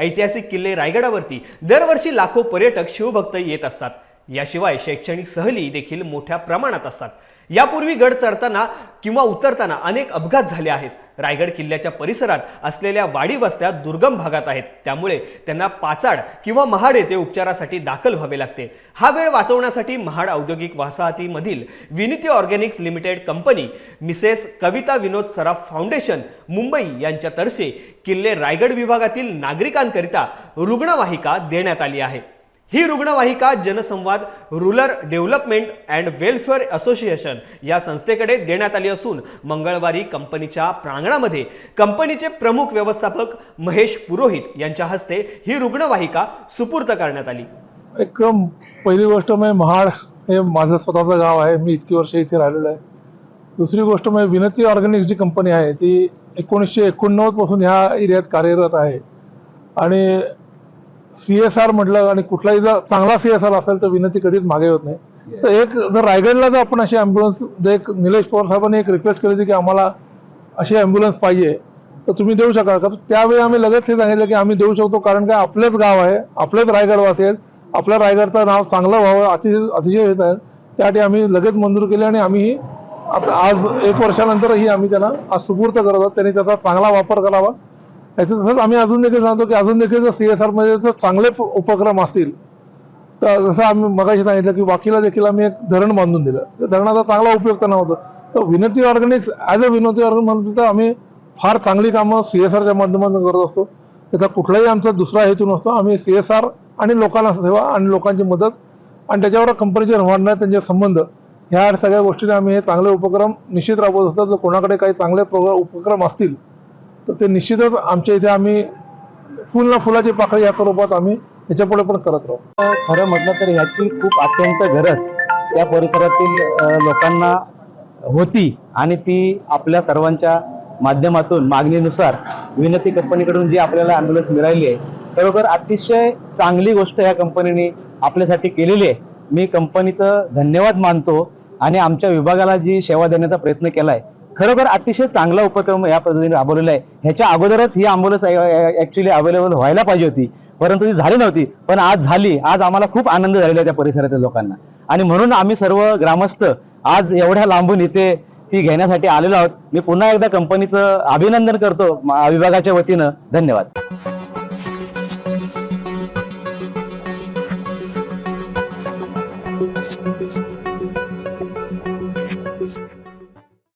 ऐतिहासिक किल्ले रायगडावरती दरवर्षी लाखो पर्यटक शिवभक्त येत असतात. याशिवाय शैक्षणिक सहली देखील मोठ्या प्रमाणात असतात. यापूर्वी गड चढताना किंवा उतरताना अनेक अपघात झाले आहेत. रायगड किल्ल्याच्या परिसरात असलेल्या वाडी वस्त्या दुर्गम भागात आहेत. त्यामुळे त्यांना पाचाड किंवा महाड येथे उपचारासाठी दाखल व्हावे लागते. हा वेळ वाचवण्यासाठी महाड औद्योगिक वसाहतीमधील Viniti organics limited company Mrs Kavita Vinod Saraf foundation Mumbai यांच्यातर्फे किल्ले रायगड विभागातील नागरिकांकरिता रुग्णवाहिका देण्यात आली आहे. ही रुग्णवाहिका Jansanvad rural development and welfare association या संस्थेकडे देण्यात आली असून मंगळवारी कंपनीच्या प्रांगणामध्ये कंपनीचे प्रमुख व्यवस्थापक महेश पुरोहित यांच्या हस्ते ही रुग्णवाहिका सुपूर्द करण्यात आली. एकदम पहिली गोष्ट म्हणजे महाड हे माझं स्वतःचं गाव आहे. मी इतकी वर्ष इथे राहिलेलो आहे. दुसरी गोष्ट म्हणजे विनती ऑर्गॅनिक्स जी कंपनी आहे ती एकोणीसशे एकोणनव्वदपासून ह्या एरियात कार्यरत आहे. आणि सी एस आर म्हटलं आणि कुठलाही जर चांगला सी एस आर असेल तर विनंती कधीच मागे होत नाही. तर एक जर रायगडला जर आपण अशी ॲम्ब्युलन्स एक निलेश पवार साहेबांनी एक रिक्वेस्ट केली होती की आम्हाला अशी ॲम्ब्युलन्स पाहिजे तर तुम्ही देऊ शकाल का? तर त्यावेळी आम्ही लगेच हे सांगितलं की आम्ही देऊ शकतो कारण काय आपलेच गाव आहे आपलेच रायगडवासी आहेत आपल्या रायगडचं नाव चांगलं व्हावं अतिशय अतिशय येत आहे. त्यासाठी आम्ही लगेच मंजूर केली आणि आम्ही ही आता आज एक वर्षानंतरही आम्ही त्यांना आज सुपूर्त करत आहोत. त्यांनी त्याचा चांगला वापर करावा. तसंच आम्ही अजून देखील सांगतो की अजून देखील जर सी एस आरमध्ये जर चांगले उपक्रम असतील तर जसं आम्ही मगाशी सांगितलं की वाकीला देखील आम्ही एक धरण बांधून दिलं. त्या धरणाचा चांगला उपयोग त्यांना होतो. तर विनंती ऑर्गॅनिक्स ॲज अ विनंती ऑर्गॅनिक म्हणून तर आम्ही फार चांगली कामं सी एस आरच्या माध्यमातून करत असतो. त्याचा कुठलाही आमचा दुसरा हेतू नसतो. आम्ही सी एस आर आणि लोकांना सेवा आणि लोकांची मदत आणि त्याच्यावर कंपनीचे रवाना त्यांचे संबंध ह्या सगळ्या गोष्टीने आम्ही हे चांगले उपक्रम निश्चित राबवत असतो. जर कोणाकडे काही चांगले प्रोग्राम उपक्रम असतील तर ते निश्चितच आमच्या इथे आम्ही फुल ना फुलाची पाकळी या स्वरूपात आम्ही याच्यापुढे पण करत राहू. खरं म्हटलं तर ह्याची खूप अत्यंत गरज त्या परिसरातील लोकांना होती आणि ती आपल्या सर्वांच्या माध्यमातून मागणीनुसार विनंती कंपनीकडून जी आपल्याला ॲम्ब्युलन्स मिळाली आहे खरोखर अतिशय चांगली गोष्ट या कंपनीने आपल्यासाठी केलेली आहे. मी कंपनीचं धन्यवाद मानतो आणि आमच्या विभागाला जी सेवा देण्याचा प्रयत्न केला आहे खरोखर अतिशय चांगला उपक्रम या पद्धतीने राबवलेला आहे. ह्याच्या अगोदरच ही ॲम्ब्युलन्स ॲक्च्युली अवेलेबल व्हायला पाहिजे होती. परंतु ती झाली नव्हती. पण आज झाली. आज आम्हाला खूप आनंद झालेला आहे त्या परिसरातील लोकांना. आणि म्हणून आम्ही सर्व ग्रामस्थ आज एवढ्या लांबून इथे ती घेण्यासाठी आलेलो आहोत. मी पुन्हा एकदा कंपनीचं अभिनंदन करतो विभागाच्या वतीनं. धन्यवाद.